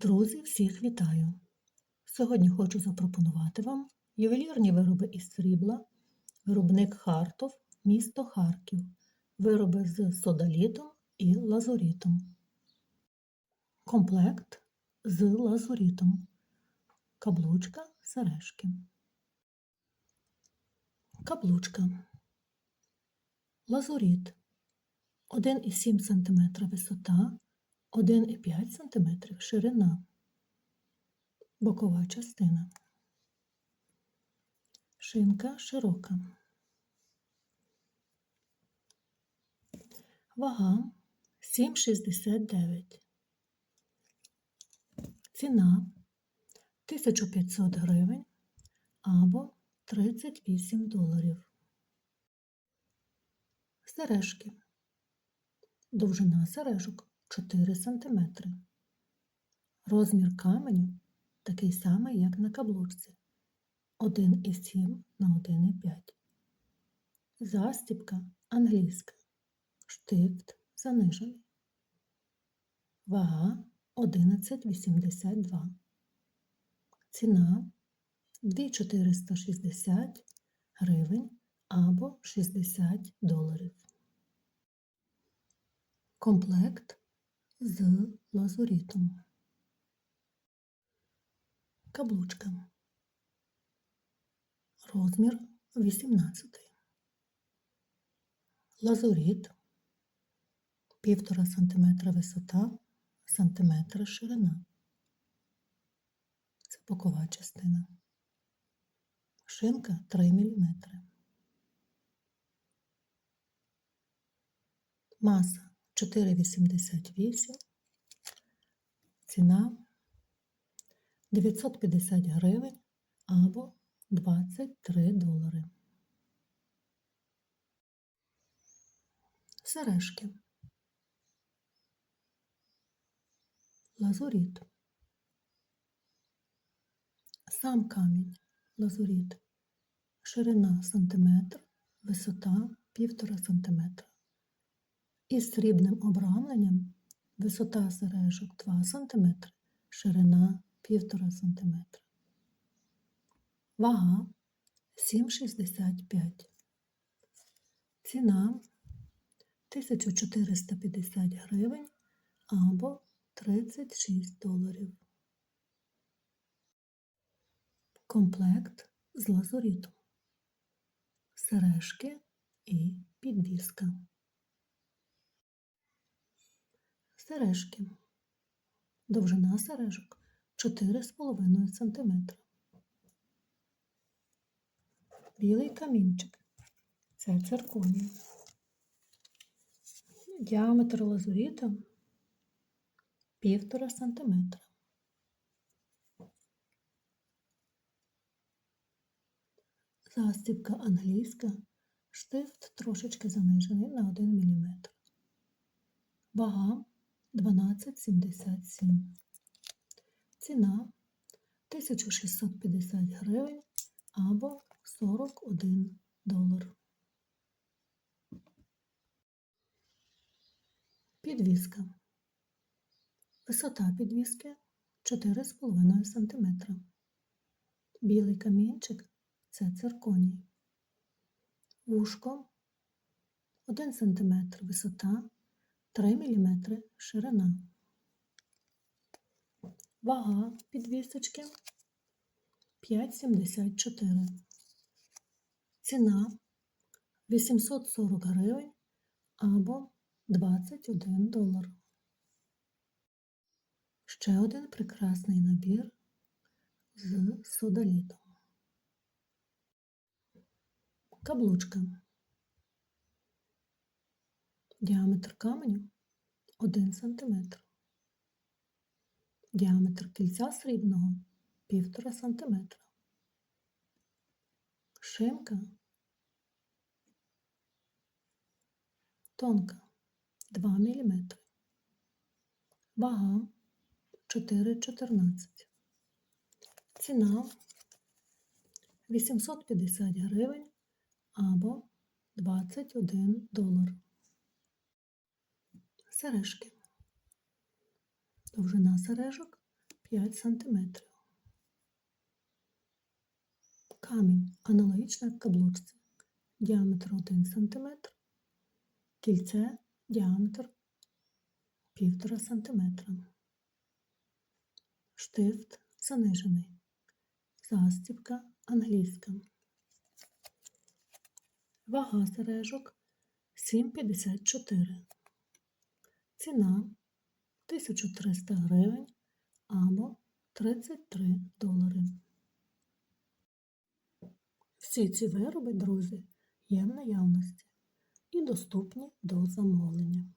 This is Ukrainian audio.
Друзі, всіх вітаю! Сьогодні хочу запропонувати вам ювелірні вироби із срібла, виробник Хартов, місто Харків, вироби з содалітом і лазурітом. Комплект з лазурітом, каблучка, сережки. Каблучка. Лазуріт 1,7 см висота, 1,5 см ширина. Бокова частина. Шинка широка. Вага 7,69. Ціна 1500 гривень або 38 доларів. Сережки. Довжина сережок 4 см. Розмір каменю такий самий, як на каблучці 1,7 на 1,5. Застібка англійська. Штифт занижений. Вага 11,82. Ціна 2,460 гривень або 60 доларів. Комплект з лазурітом. Каблучка. Розмір 18. Лазуріт 1,5 см висота, сантиметра ширина. Це бокова частина. Шинка 3 мм. Маса 4,88. Ціна 950 гривень або 23 долари. Сережки. Лазуріт. Сам камінь лазуріт. Ширина сантиметр, висота півтора сантиметра. Із срібним обрамленням висота сережок 2 см, ширина 1,5 см. Вага 7,65. Ціна 1450 гривень або 36 доларів. Комплект з лазурітом. Сережки і підвіска. Сережки. Довжина сережок 4,5 см. Білий камінчик. Це цирконія. Діаметр лазуріта 1,5 см. Застібка англійська. Штифт трошечки занижений на 1 мм. Вага 12,77. Ціна 1650 гривень або 41 долар. Підвіска. Висота підвіски 4,5 см. Білий камінчик це цирконій. Вушко 1 см висота, 3 мм ширина. Вага підвісочки 5,74. Ціна 840 гривень або 21 долар. Ще один прекрасний набір з содолітом. Каблучка. Діаметр каменю 1 см. Діаметр кільця срібного 1,5 см. Шимка тонка 2 мм. Вага 4,14. Ціна 850 гривень або 21 долар. Сережки. Довжина сережок 5 см. Камінь аналогічно каблучці. Діаметр 1 см. Кільце діаметр 1,5 см. Штифт занижений. Застібка англійська. Вага сережок 7,54. Ціна 1300 гривень або 33 долари. Всі ці вироби, друзі, є в наявності і доступні до замовлення.